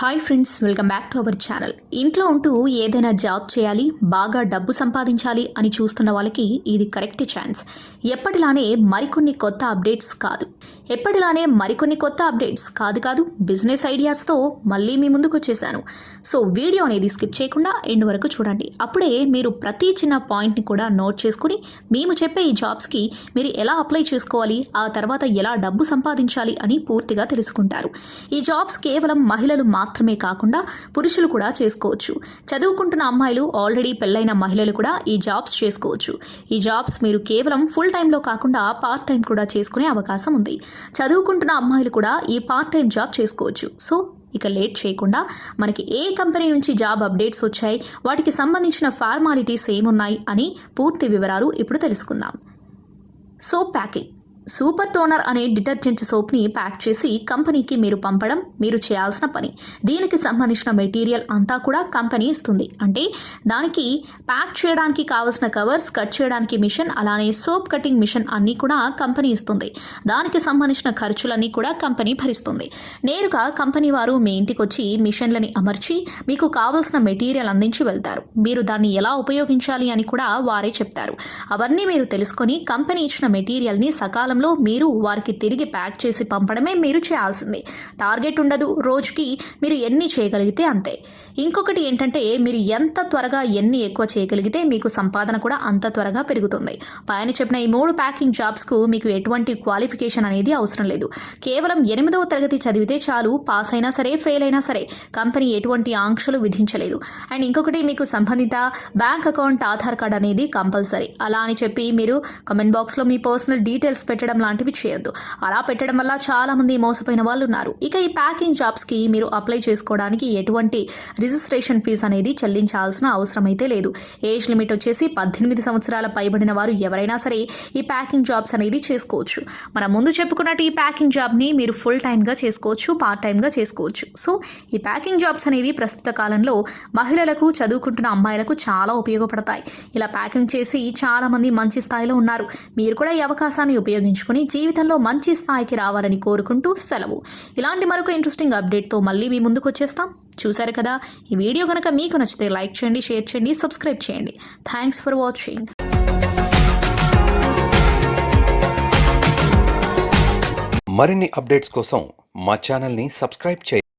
Hi friends welcome back to our channel ఇంట్లో ఉంటూ ఏదైనా జాబ్ చేయాలి బాగా డబ్బు సంపాదించాలి అని చూస్తున్న వాళ్ళకి ఇది కరెక్ట్ ఛాన్స్ ఎప్పటిలానే మరికొన్ని కొత్త అప్డేట్స్ కాదు. ఎప్పటిలానే మరికొన్ని కొత్త అప్డేట్స్ కాదు కాదు బిజినెస్ ఐడియాస్తో మళ్ళీ మీ ముందుకు వచ్చేసాను. సో వీడియో అనేది స్కిప్ చేయకుండా ఎండ్ వరకు చూడండి. అప్పుడే మీరు ప్రతి చిన్న పాయింట్ని కూడా నోట్ చేసుకుని మేము చెప్పే ఈ జాబ్స్కి మీరు ఎలా అప్లై చేసుకోవాలి ఆ తర్వాత ఎలా డబ్బు సంపాదించాలి అని పూర్తిగా తెలుసుకుంటారు. ఈ జాబ్స్ కేవలం మహిళలు మాత్రమే మాత్రమే కాకుండా పురుషులు కూడా చేసుకోవచ్చు. చదువుకుంటున్న అమ్మాయిలు ఆల్రెడీ పెళ్ళైన మహిళలు కూడా ఈ జాబ్స్ చేసుకోవచ్చు. ఈ జాబ్స్ మీరు కేవలం ఫుల్ టైంలో కాకుండా పార్ట్ టైం కూడా చేసుకునే అవకాశం ఉంది. చదువుకుంటున్న అమ్మాయిలు కూడా ఈ పార్ట్ టైం జాబ్ చేసుకోవచ్చు. సో ఇక లేట్ చేయకుండా మనకి ఏ కంపెనీ నుంచి జాబ్ అప్డేట్స్ వచ్చాయి వాటికి సంబంధించిన ఫార్మాలిటీస్ ఏమున్నాయి అని పూర్తి వివరాలు ఇప్పుడు తెలుసుకుందాం. సో ప్యాకింగ్ సూపర్ టోనర్ అనే డిటర్జెంట్ సోప్ని ప్యాక్ చేసి కంపెనీకి మీరు పంపడం మీరు చేయాల్సిన పని. దీనికి సంబంధించిన మెటీరియల్ అంతా కూడా కంపెనీ ఇస్తుంది. అంటే దానికి ప్యాక్ చేయడానికి కావాల్సిన కవర్స్ కట్ చేయడానికి మిషన్ అలానే సోప్ కటింగ్ మిషన్ అన్నీ కూడా కంపెనీ ఇస్తుంది. దానికి సంబంధించిన ఖర్చులన్నీ కూడా కంపెనీ భరిస్తుంది. నేరుగా కంపెనీ వారు మీ ఇంటికి వచ్చి మిషన్లని అమర్చి మీకు కావలసిన మెటీరియల్ అందించి వెళ్తారు. మీరు దాన్ని ఎలా ఉపయోగించాలి అని కూడా వారే చెప్తారు. అవన్నీ మీరు తెలుసుకొని కంపెనీ ఇచ్చిన మెటీరియల్ని సకాలంలో మీరు వారికి తిరిగి ప్యాక్ చేసి పంపడమే మీరు చేయాల్సింది. టార్గెట్ ఉండదు. రోజుకి మీరు ఎన్ని చేయగలిగితే అంతే. ఇంకొకటి ఏంటంటే మీరు ఎంత త్వరగా ఎన్ని ఎక్కువ చేయగలిగితే మీకు సంపాదన కూడా అంత త్వరగా పెరుగుతుంది. పైన చెప్పిన ఈ మూడు ప్యాకింగ్ జాబ్స్కు మీకు ఎటువంటి క్వాలిఫికేషన్ అనేది అవసరం లేదు. కేవలం ఎనిమిదవ తరగతి చదివితే చాలు పాస్ అయినా సరే ఫెయిల్ అయినా సరే కంపెనీ ఎటువంటి ఆంక్షలు విధించలేదు. అండ్ ఇంకొకటి మీకు సంబంధిత బ్యాంక్ అకౌంట్ ఆధార్ కార్డ్ అనేది కంపల్సరీ. అలా అని చెప్పి మీరు కమెంట్ బాక్స్లో మీ పర్సనల్ డీటెయిల్స్ పెట్టి పెట్టడం లాంటివి చేయొద్దు. అలా పెట్టడం వల్ల చాలామంది మోసపోయిన వాళ్ళు ఉన్నారు. ఇక ఈ ప్యాకింగ్ జాబ్స్కి మీరు అప్లై చేసుకోవడానికి ఎటువంటి రిజిస్ట్రేషన్ ఫీజు అనేది చెల్లించాల్సిన అవసరం అయితే లేదు. ఏజ్ లిమిట్ వచ్చేసి పద్దెనిమిది సంవత్సరాల పైబడిన వారు ఎవరైనా సరే ఈ ప్యాకింగ్ జాబ్స్ అనేది చేసుకోవచ్చు. మనం ముందు చెప్పుకున్నట్టు ఈ ప్యాకింగ్ జాబ్ని మీరు ఫుల్ టైమ్గా చేసుకోవచ్చు పార్ట్ టైమ్గా చేసుకోవచ్చు. సో ఈ ప్యాకింగ్ జాబ్స్ అనేవి ప్రస్తుత కాలంలో మహిళలకు చదువుకుంటున్న అమ్మాయిలకు చాలా ఉపయోగపడతాయి. ఇలా ప్యాకింగ్ చేసి చాలామంది మంచి స్థాయిలో ఉన్నారు. మీరు కూడా ఈ అవకాశాన్ని ఉపయోగించుకొని జీవితంలో మంచి స్థాయికి రావాలని కోరుకుంటూ సెలవు. ఇలాంటి మరొక ఇంట్రెస్టింగ్ అప్డేట్తో మళ్ళీ మీ ముందుకు వచ్చేస్తాం. చూశారు కదా? ఈ వీడియో కనుక మీకు నచ్చితే లైక్ చేయండి షేర్ చేయండి సబ్స్క్రైబ్ చేయండి. థ్యాంక్స్ ఫర్ వాచింగ్ మరిన్ని అప్డేట్స్ కోసం మా ఛానల్ని సబ్స్క్రైబ్ చేయండి.